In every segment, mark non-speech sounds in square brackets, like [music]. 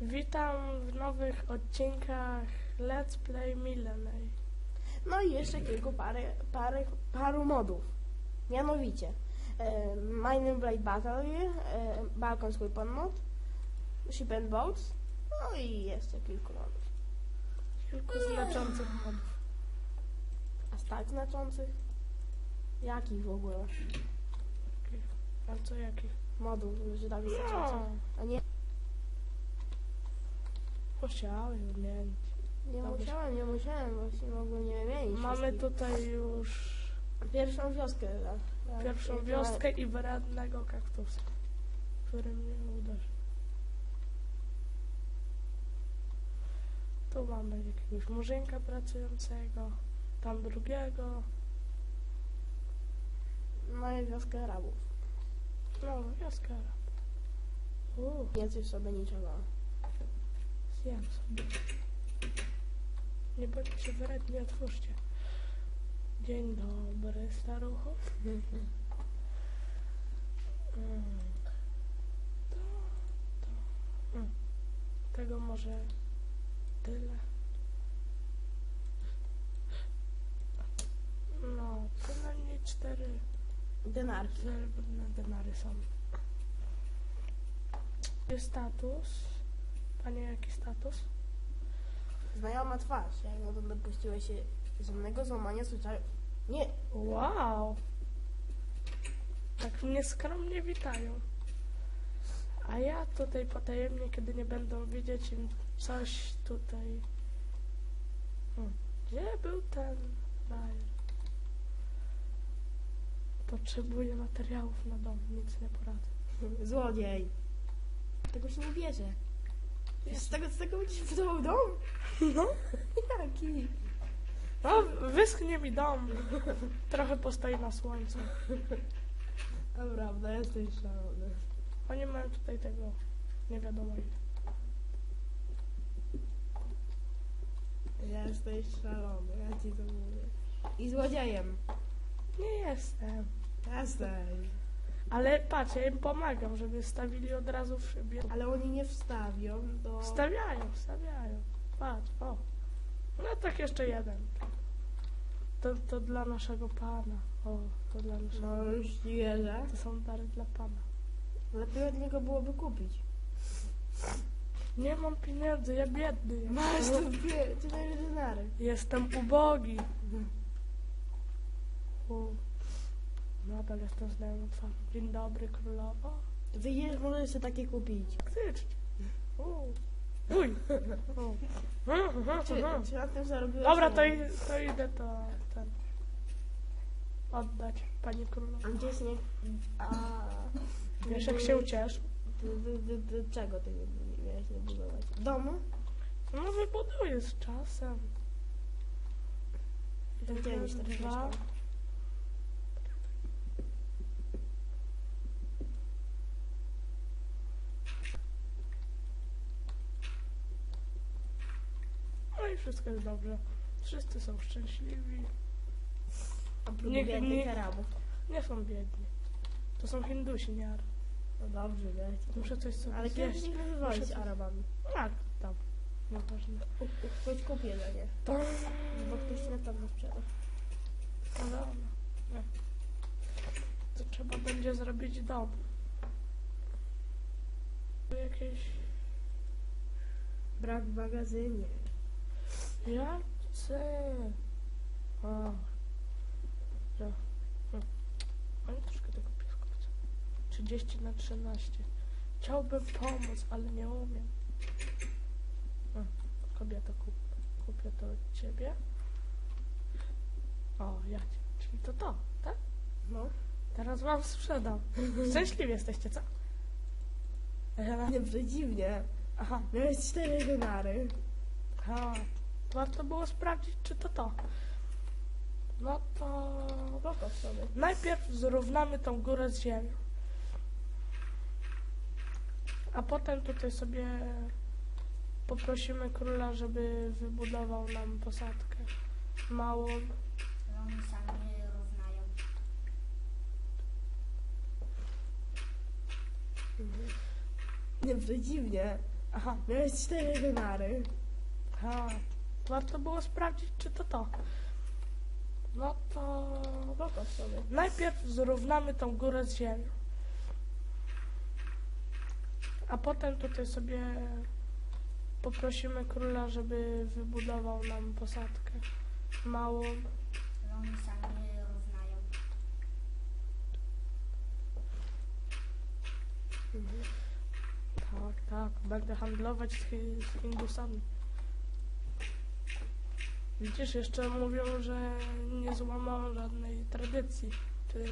Witam w nowych odcinkach Let's Play Millennium. No i jeszcze kilku parę, parę, paru modów. Mianowicie e, Mining Blade Battle, e, Balkans Weapon mod, Ship and Boats, no i jeszcze kilku modów. Kilku znaczących modów. A tak znaczących? Jakich w ogóle? A co jakich? Modów, że No, znaczących. A nie, musiałem wymienić. nie Dobrze. musiałem, nie musiałem, właśnie mogłem nie wymienić Mamy wszystkich. tutaj już Pierwszą wioskę. tak, tak, pierwszą wioskę i wrednego kaktusa, który mnie uderzył. Tu mamy jakiegoś murzynka pracującego, tam drugiego. No i wioskę Arabów. No, wioska. Uuu, Nie coś sobie niczego. Sobie. Nie bądźcie wredni, otwórzcie. Dzień dobry, staruchu. Mm. To, to. Mm. Tego może tyle. No, co najmniej cztery Denarki. srebrne denary są. Jest status. Panie, jaki status? Znajoma twarz, jak to dopuściłeś się żadnego złamania zwyczaju. Nie, Wow! Tak mnie skromnie witają. A ja tutaj potajemnie, kiedy nie będą wiedzieć im coś tutaj. Hmm. Gdzie był ten Ryan? Potrzebuję materiałów na dom, nic nie poradzę. złodziej. Tego się nie bierze. Z tego, z tego będziesz budował dom? No, [laughs] Jaki? no wyschnie mi dom. Trochę postoi na słońcu. Naprawdę, jesteś szalony. Oni mają tutaj tego, nie wiadomo. Jesteś szalony, ja ci to mówię. I złodziejem. Nie jestem. Jesteś. Ale patrz, ja im pomagam, żeby stawili od razu w szybie. Ale oni nie wstawią do... Stawiają, stawiają. Patrz, o. No tak jeszcze jeden. To, to dla naszego pana. O, to dla naszego. No już wierzę. To są dary dla pana. Lepiej od niego byłoby kupić. Nie mam pieniędzy, ja biedny. Masz tu dwie, cztery denary. Jestem ubogi. U. Nadal jestem twarzą. Dzień dobry, królowo. Wyjdziesz, możesz sobie takie kupić. U. Uj. Czy, czy na tym zarobiłeś? Dobra, Nie. to, i- to idę to ten oddać pani. A gdzie śnieg? A... Wiesz jak się uciesz? Do, do, do, do czego ty nie miałeś nie budować? Domu? No wybuduję z czasem. To gdzie dwa. mieszkał? No i wszystko jest dobrze. Wszyscy są szczęśliwi. A próg Nie- biednych nie- Arabów. Nie są biedni. To są Hindusi, nie Araby. No dobrze, wiecie. Muszę coś sobie Ale kiedyś zjeść. nazywali Muszę coś- Arabami. Tak, tam. Nieważne. U- u- Chodź kup jedzenie. To... Bo ktoś na pewno sprzeda. No dobra. Nie. To trzeba będzie zrobić dom. Tu Jakieś... Brak w magazynie. Ja chcę... O. Ja. Hm. Ale troszkę tego piesku chcę. 30 na 13. Chciałbym pomóc, ale nie umiem. Hm. Kobieto, kup, kupię to od ciebie. O, ja cię. Czyli to to, tak? No. Teraz wam sprzedam. [laughs] Szczęśliwi jesteście, co? Nie przeciwnie. Aha. Miałeś cztery denary. A, warto było sprawdzić, czy to to. No to... Spoko sobie. Najpierw zrównamy tą górę z ziemią. A potem tutaj sobie poprosimy króla, żeby wybudował nam posadkę małą. Oni sami równają. Nie przeciwnie. Aha, Miałeś cztery wymary. aha. Warto było sprawdzić, czy to to. No to... Popatrz sobie. Najpierw zrównamy tą górę z ziemią. A potem tutaj sobie poprosimy króla, żeby wybudował nam posadkę małą. oni sami równają. Tak, tak, będę handlować z, Hi- z Hindusami. Widzisz, jeszcze mówią, że nie złamał żadnej tradycji czy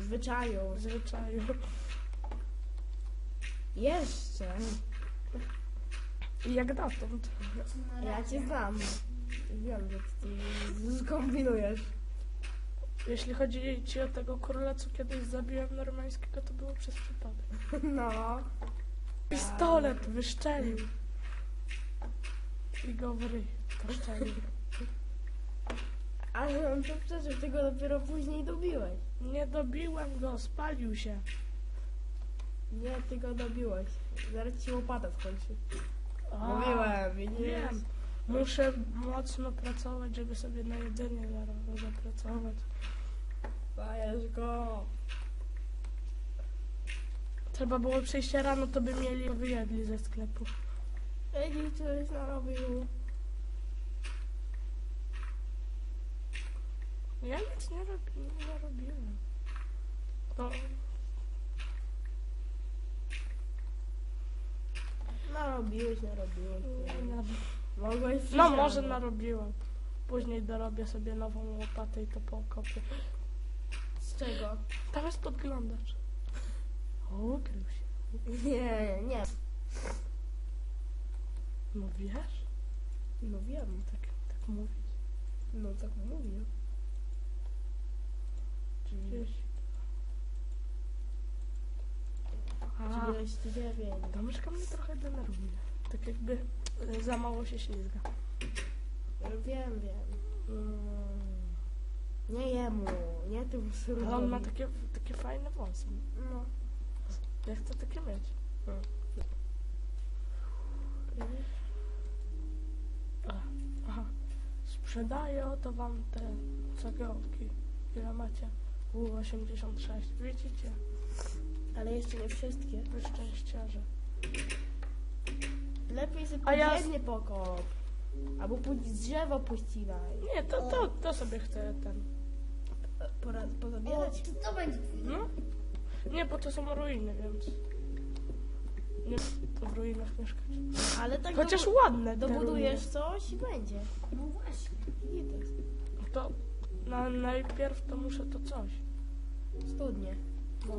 Zwyczaju. zwyczaju. Jeszcze. I jak dotąd. Ja cię znam. Wiem, że ty skombinujesz. Jeśli chodzi ci o tego króla, co kiedyś zabiłem normańskiego, to było przez przypadek. No. Pistolet wyszczelił. I go w ryj poszczelił. Ale on to przecież ty go dopiero później dobiłeś. Nie dobiłem go, spalił się. Nie, ty go dobiłeś. Zaraz ci łopata skończy. A, Mówiłem, widzisz? Wiem. Muszę mocno pracować, żeby sobie na jedzenie zaraz zapracować. Dajesz go. Trzeba było przyjść rano, to by mieli wyjedli ze sklepu. Ej, coś narobił. Ja nic nie, robi, nie robiłem. Narobiłeś, narobiłeś. nie, Mogłeś No może narobiłem. Później dorobię sobie nową łopatę i to pokopię. Z czego? Tam jest podglądacz. Ukrył się. Nie, nie. No wiesz? No wiem. Tak, tak mówić. No tak mówię. Gdzieś. A, 39. ta myszka mnie trochę denerwuje. Tak jakby e, za mało się ślizga. Wiem, wiem. Mm. Nie jemu, nie tym. Ale on ma takie, takie fajne włosy. No. Ja chcę takie mieć. A, Aha. Sprzedaję oto wam te cegiełki. Ile macie? U86. Widzicie? Ale jeszcze nie wszystkie. Wy szczęściarze. Lepiej sobie A ja- pokop. Albo pójdź drzewo pościgaj. Nie, to, to, to sobie chcę ten. Pora O, pozabierać. to będzie twój. No? Nie, bo to są ruiny, więc... Nie to w ruinach mieszkać. Ale tak Chociaż dobu- ładne te dobudujesz coś i będzie. No właśnie. I to. To na, najpierw to muszę to coś. Studnie. No.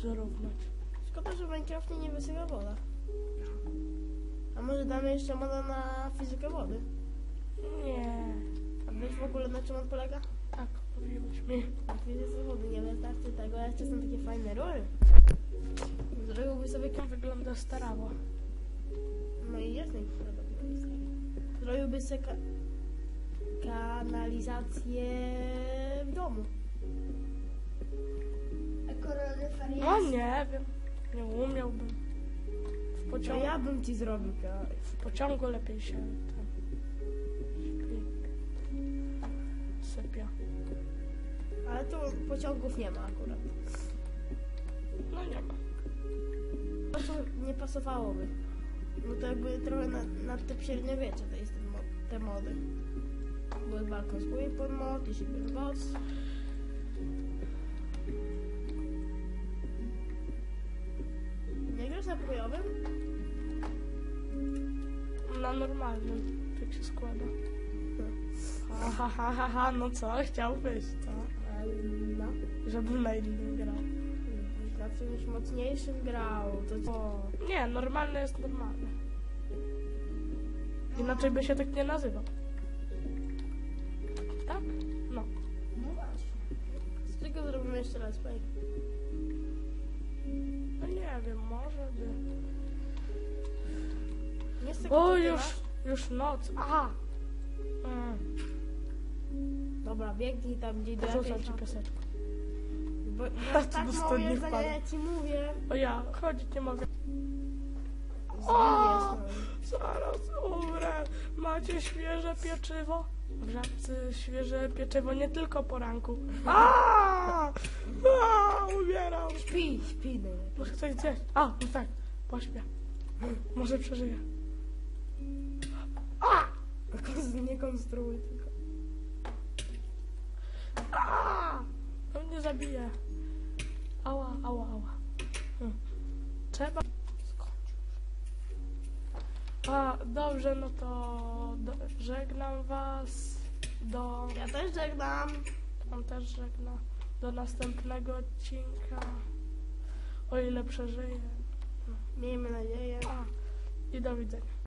Zrównać. Szkoda, że w Minecrafcie nie wysyła woda. A może damy jeszcze moda na fizykę wody? Nie. A wiesz w ogóle na czym on polega? Tak, mówiłeś mi. Na fizyce wody nie wystarczy tego, jeszcze są takie fajne rury. Zrobiłby sobie... Jak wygląda starawa? No i jest najprawdopodobniej. Zrobiłby sobie ka- kanalizację w domu. Ekoloryfer No nie wiem. Nie umiałbym. W To pociągu, ja bym ci zrobił ka- w pociągu lepiej się tam. Sypia. Ale tu pociągów nie ma akurat. No nie ma. Po prostu nie pasowałoby. No to jakby trochę na, na typ średniowiecze to jest ten mod, te mody. Były balkon z weapon mod, jeśli był boss. Grasz na normalnym. Tak się składa. Ha, ha, ha, ha, ha. No co? Chciałbyś, co? No. Żebym na innym grał. Na czymś mocniejszym grał, to co? Nie, normalny jest normalny. Inaczej by się tak nie nazywał. Tak? No. No właśnie. Z czego zrobimy jeszcze raz play? No nie wiem, może by... Nie O, już, już noc. Aha! Mm. Dobra, biegnij tam, gdzie idę. Rzucam ci no. piaseczku. Bo tak, ja ci mówię. O ja, chodzić nie mogę. O! Zaraz umrę. Macie świeże pieczywo? W żabce świeże pieczywo nie tylko po ranku. A! A! Umieram. Śpi, śpi najlepiej. Muszę coś zjeść. A, no tak, pośpię. Może przeżyję. Kon- Nie konstruuj tylko. A! No mnie zabije. Ała, ała, ała. Hmm. Trzeba... A, dobrze, no to do, żegnam was. Do... Ja też żegnam. On też żegna. Do następnego odcinka. O ile przeżyję. Miejmy nadzieję. A, i do widzenia.